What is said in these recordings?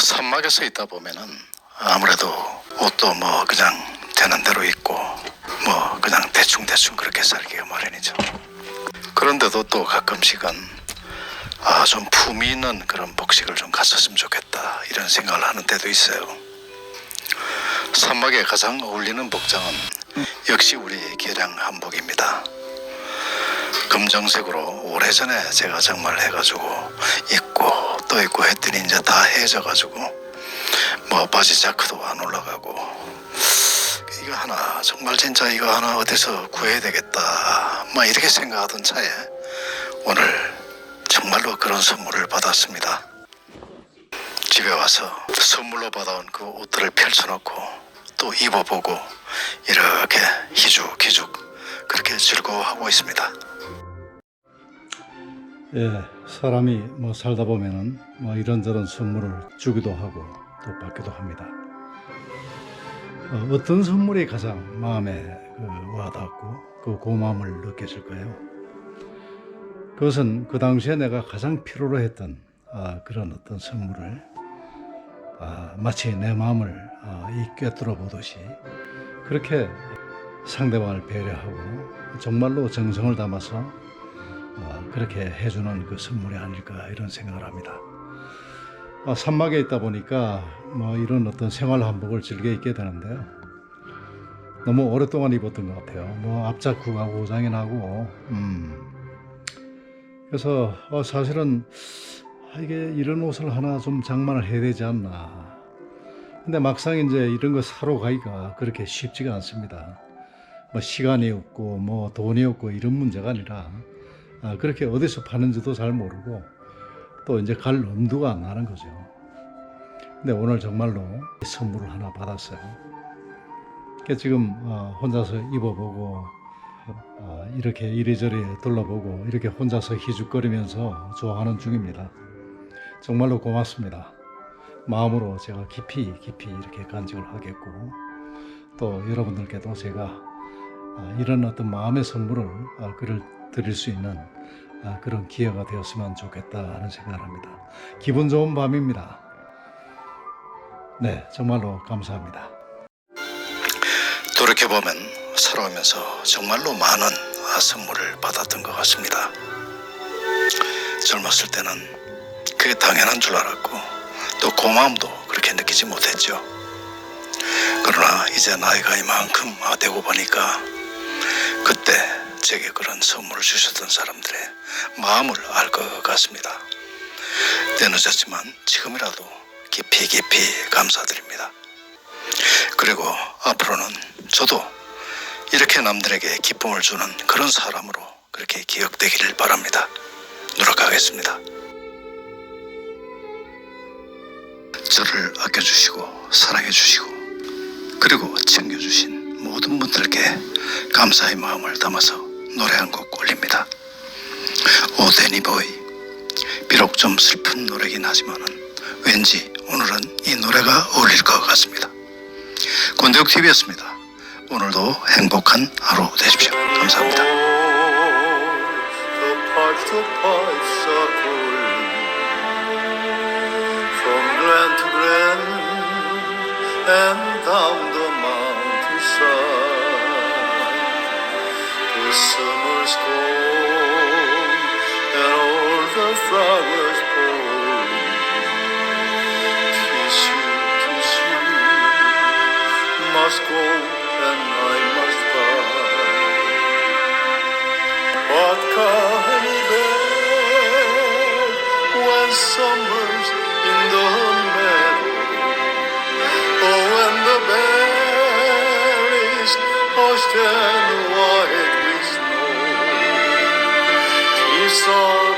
산막에서 있다 보면은 아무래도 옷도 뭐 그냥 되는 대로 입고 뭐 그냥 대충 대충 그렇게 살기가 마련이죠. 그런데도 또 가끔씩은 아 좀 품위 있는 그런 복식을 좀 갔었으면 좋겠다 이런 생각을 하는 때도 있어요. 산막에 가장 어울리는 복장은 역시 우리 계량 한복입니다. 검정색으로 오래전에 제가 정말 해가지고 입고 또 입고 했더니 이제 다 해져 가지고 뭐 바지 자크도 안 올라가고 이거 하나 정말 진짜 이거 하나 어디서 구해야 되겠다 막 이렇게 생각하던 차에 오늘 정말로 그런 선물을 받았습니다. 집에 와서 선물로 받아온 그 옷들을 펼쳐놓고 또 입어보고 이렇게 희죽희죽 그렇게 즐거워하고 있습니다. 예, 사람이 뭐 살다 보면은 뭐 이런저런 선물을 주기도 하고 또 받기도 합니다. 어, 떤 선물이 가장 마음에 그 와닿고 그 고마움을 느껴질까요? 그것은 그 당시에 내가 가장 필요로 했던 아, 그런 어떤 선물을 아, 마치 내 마음을 아, 이 꿰뚫어 보듯이 그렇게 상대방을 배려하고 정말로 정성을 담아서 어, 그렇게 해주는 그 선물이 아닐까 이런 생각을 합니다. 어, 산막에 있다 보니까 뭐 이런 어떤 생활 한복을 즐겨 입게 되는데요. 너무 오랫동안 입었던 것 같아요. 뭐 앞자쿠가 고장이 나고, 음. 그래서 어, 사실은 아, 이게 이런 옷을 하나 좀 장만을 해야 되지 않나. 근데 막상 이제 이런 거 사러 가기가 그렇게 쉽지가 않습니다. 뭐 시간이 없고 뭐 돈이 없고 이런 문제가 아니라 아, 그렇게 어디서 파는지도 잘 모르고 또 이제 갈 엄두가 안 나는 거죠. 근데 오늘 정말로 선물을 하나 받았어요. 그러니까 지금 어, 혼자서 입어보고 어, 이렇게 이리저리 둘러보고 이렇게 혼자서 희죽거리면서 좋아하는 중입니다. 정말로 고맙습니다. 마음으로 제가 깊이 깊이 이렇게 간직을 하겠고 또 여러분들께도 제가 아, 이런 어떤 마음의 선물을 아, 그를 드릴 수 있는 아, 그런 기회가 되었으면 좋겠다 하는 생각을 합니다. 기분 좋은 밤입니다. 네, 정말로 감사합니다. 돌이켜보면 살아오면서 정말로 많은 아, 선물을 받았던 것 같습니다. 젊었을 때는 그게 당연한 줄 알았고 또 고마움도 그렇게 느끼지 못했죠. 그러나 이제 나이가 이만큼 아, 되고 보니까 그때 제게 그런 선물을 주셨던 사람들의 마음을 알 것 같습니다. 때늦었지만 지금이라도 깊이 깊이 감사드립니다. 그리고 앞으로는 저도 이렇게 남들에게 기쁨을 주는 그런 사람으로 그렇게 기억되기를 바랍니다. 노력하겠습니다. 저를 아껴주시고 사랑해주시고 그리고 챙겨주신 모든 분들께 감사의 마음을 담아서 노래 한 곡 올립니다. 오데니보이 비록 좀 슬픈 노래긴 하지만은 왠지 오늘은 이 노래가 어울릴 것 같습니다. 권대욱 TV였습니다. 오늘도 행복한 하루 되십시오. 감사합니다. And down the The summer's gone and all the flowers bloom. Tis you, tis you must go and I must die. Can he bear when summer's in the meadow? Oh, when the berries hushed and soul.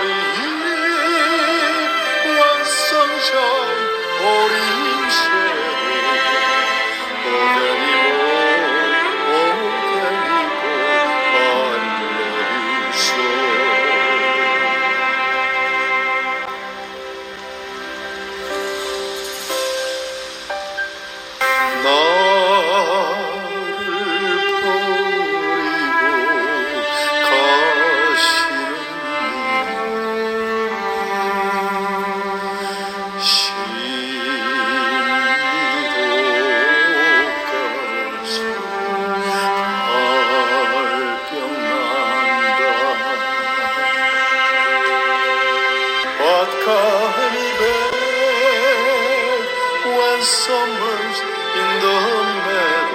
The.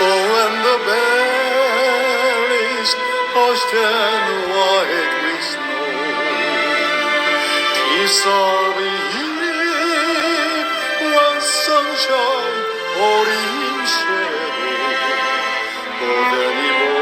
Oh, when the valleys hushed and white with snow. Kiss all the eve when sunshine or in shadow. Oh, then